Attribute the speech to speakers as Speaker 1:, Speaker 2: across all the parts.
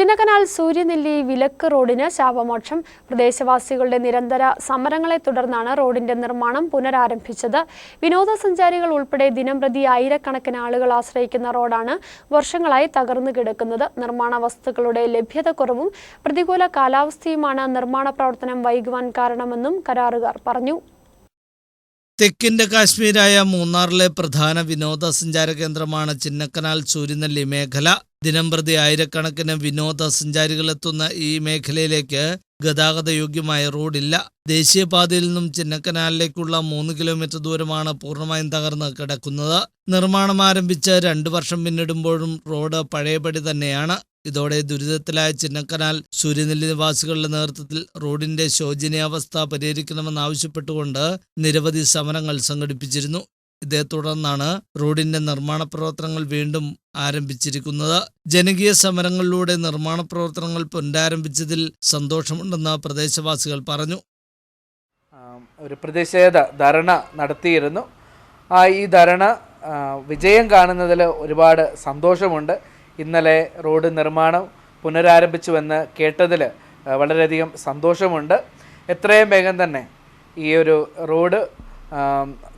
Speaker 1: ചിന്നക്കനാൽ സൂര്യനെല്ലി വിലക്ക് റോഡിന് ശാപമോക്ഷം. പ്രദേശവാസികളുടെ നിരന്തര സമരങ്ങളെ തുടർന്നാണ് റോഡിന്റെ നിർമ്മാണം പുനരാരംഭിച്ചത്. വിനോദസഞ്ചാരികൾ ഉൾപ്പെടെ ദിനംപ്രതി ആയിരക്കണക്കിന് ആളുകൾ ആശ്രയിക്കുന്ന റോഡാണ് വർഷങ്ങളായി തകർന്നു കിടക്കുന്നത്. നിർമ്മാണ വസ്തുക്കളുടെ ലഭ്യതക്കുറവും പ്രതികൂല കാലാവസ്ഥയുമാണ് നിർമ്മാണ പ്രവർത്തനം വൈകുവാൻ കാരണമെന്നും കരാറുകാർ പറഞ്ഞു.
Speaker 2: തെക്കിന്റെ കാശ്മീരായ മൂന്നാറിലെ പ്രധാന വിനോദസഞ്ചാര കേന്ദ്രമാണ് ചിന്നക്കനാൽ സൂര്യനെല്ലി മേഖല. ദിനംപ്രതി ആയിരക്കണക്കിന് വിനോദസഞ്ചാരികൾ എത്തുന്ന ഈ മേഖലയിലേക്ക് ഗതാഗത ഗതാഗതയോഗ്യമായ റോഡില്ല. ദേശീയപാതയിൽ നിന്നും ചിന്നക്കനാലിലേക്കുള്ള മൂന്ന് കിലോമീറ്റർ ദൂരമാണ് പൂർണമായും തകർന്ന് കിടക്കുന്നത്. നിർമ്മാണം ആരംഭിച്ച് രണ്ടു വർഷം പിന്നിടുമ്പോഴും റോഡ് പഴയപടി തന്നെയാണ്. ഇതോടെ ദുരിതത്തിലായ ചിന്നക്കനാൽ സൂര്യനെല്ലി നിവാസികളുടെ നേതൃത്വത്തിൽ റോഡിന്റെ ശോചനീയാവസ്ഥ പരിഹരിക്കണമെന്നാവശ്യപ്പെട്ടുകൊണ്ട് നിരവധി സമരങ്ങൾ സംഘടിപ്പിച്ചിരുന്നു. ഇതേ തുടർന്നാണ് റോഡിന്റെ നിർമ്മാണ പ്രവർത്തനങ്ങൾ വീണ്ടും ആരംഭിച്ചിരിക്കുന്നത്. ജനകീയ സമരങ്ങളിലൂടെ നിർമ്മാണ പ്രവർത്തനങ്ങൾ പുനരാരംഭിച്ചതിൽ സന്തോഷമുണ്ടെന്ന് പ്രദേശവാസികൾ പറഞ്ഞു.
Speaker 3: ഒരു പ്രതിഷേധ ധർണ നടത്തിയിരുന്നു. ആ ഈ ധർണ വിജയം കാണുന്നതിൽ ഒരുപാട് സന്തോഷമുണ്ട്. ഇന്നലെ റോഡ് നിർമ്മാണം പുനരാരംഭിച്ചുവെന്ന് കേട്ടതിൽ വളരെയധികം സന്തോഷമുണ്ട്. എത്രയും വേഗം തന്നെ ഈ ഒരു റോഡ്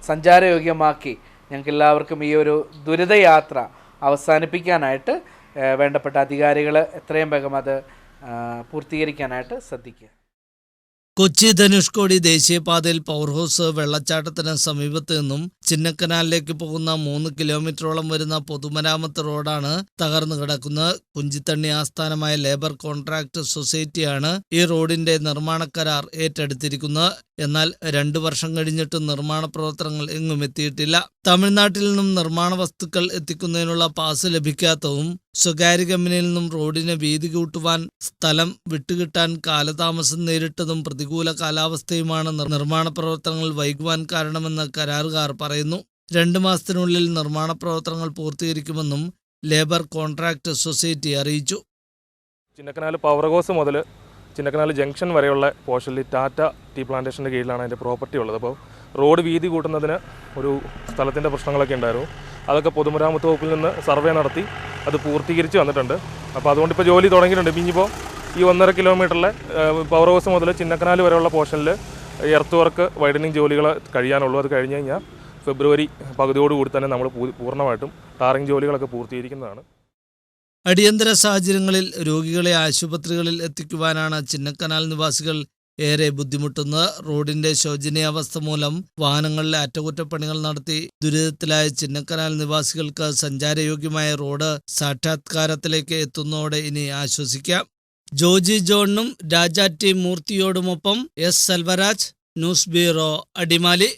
Speaker 3: സഞ്ചാരയോഗ്യമാക്കി ഞങ്ങൾക്ക് എല്ലാവർക്കും ഈ ഒരു ദുരിതയാത്ര അവസാനിപ്പിക്കാനായിട്ട് വേണ്ടപ്പെട്ട അധികാരികൾ എത്രയും വേഗം അത് പൂർത്തീകരിക്കാനായിട്ട് ശ്രദ്ധിക്കുക.
Speaker 2: കൊച്ചി ധനുഷ്കോടി ദേശീയപാതയിൽ പവർ ഹൗസ് വെള്ളച്ചാട്ടത്തിന് സമീപത്ത് നിന്നും ചിന്നക്കനാലിലേക്ക് പോകുന്ന മൂന്ന് കിലോമീറ്ററോളം വരുന്ന പൊതുമരാമത്ത് റോഡാണ് തകർന്നു കിടക്കുന്നത്. കുഞ്ചിത്തണ്ണി ആസ്ഥാനമായ ലേബർ കോൺട്രാക്ട് സൊസൈറ്റിയാണ് ഈ റോഡിന്റെ നിർമ്മാണ കരാർ ഏറ്റെടുത്തിരിക്കുന്നത്. എന്നാൽ രണ്ടു വർഷം കഴിഞ്ഞിട്ടും നിർമ്മാണ പ്രവർത്തനങ്ങൾ എങ്ങും എത്തിയിട്ടില്ല. തമിഴ്നാട്ടിൽ നിന്നും നിർമ്മാണ വസ്തുക്കൾ എത്തിക്കുന്നതിനുള്ള പാസ് ലഭിക്കാത്തതും സ്വകാര്യ കമ്പനിയിൽ നിന്നും റോഡിന് വീതി കൂട്ടുവാൻ സ്ഥലം വിട്ടുകിട്ടാൻ കാലതാമസം നേരിട്ടതും പ്രതികൂല കാലാവസ്ഥയുമാണ് നിർ- നിർമ്മാണ പ്രവർത്തനങ്ങൾ വൈകുവാൻ കാരണമെന്ന് കരാറുകാർ പറയുന്നു. രണ്ടു മാസത്തിനുള്ളിൽ നിർമ്മാണ പ്രവർത്തനങ്ങൾ പൂർത്തീകരിക്കുമെന്നും ലേബർ കോൺട്രാക്ട് സൊസൈറ്റി അറിയിച്ചു.
Speaker 4: ചിന്നക്കനാൽ പവർഗോസ് മുതൽ ചിന്നക്കനാൽ ജംഗ്ഷൻ വരെയുള്ള പോർഷനിൽ ടാറ്റ ടീ പ്ലാന്റേഷന്റെ കീഴിലാണ് അതിന്റെ പ്രോപ്പർട്ടി ഉള്ളത്. അപ്പോൾ റോഡ് വീതി കൂട്ടുന്നതിന് ഒരു സ്ഥലത്തിന്റെ പ്രശ്നങ്ങളൊക്കെ ഉണ്ടായിരുന്നു. അതൊക്കെ പൊതുമരാമത്ത് വകുപ്പിൽ നിന്ന് സർവേ നടത്തി അത് പൂർത്തീകരിച്ച് വന്നിട്ടുണ്ട്. അപ്പോൾ അതുകൊണ്ട് ഇപ്പോൾ ജോലി തുടങ്ങിയിട്ടുണ്ട്. ഇനിയിപ്പോൾ ഈ ഒന്നര കിലോമീറ്ററിലെ പവർ ഹൗസ് മുതൽ ചിന്നക്കനാൽ വരെയുള്ള പോർഷനിൽ എർത്ത് വർക്ക് വൈഡനിങ് ജോലികൾ കഴിയാനുള്ളൂ. അത് കഴിഞ്ഞ് കഴിഞ്ഞാൽ ഫെബ്രുവരി പകുതിയോടുകൂടി തന്നെ നമ്മൾ പൂർണമായിട്ടും ടാറിങ് ജോലികളൊക്കെ പൂർത്തീകരിക്കുന്നതാണ്.
Speaker 2: അടിയന്തര സാഹചര്യങ്ങളിൽ രോഗികളെ ആശുപത്രികളിൽ എത്തിക്കുവാനാണ് ചിന്നക്കനാൽ നിവാസികൾ ഏറെ ബുദ്ധിമുട്ടുന്നത്. റോഡിന്റെ ശോചനീയാവസ്ഥ മൂലം വാഹനങ്ങളിലെ അറ്റകുറ്റപ്പണികൾ നടത്തി ദുരിതത്തിലായ ചിന്നക്കനാൽ നിവാസികൾക്ക് സഞ്ചാരയോഗ്യമായ റോഡ് സാക്ഷാത്കാരത്തിലേക്ക് എത്തുന്നതോടെ ഇനി ആശ്വസിക്കാം. ജോജി ജോണിനും Raja T മൂർത്തിയോടുമൊപ്പം S. Selvaraj news bureau Adimali.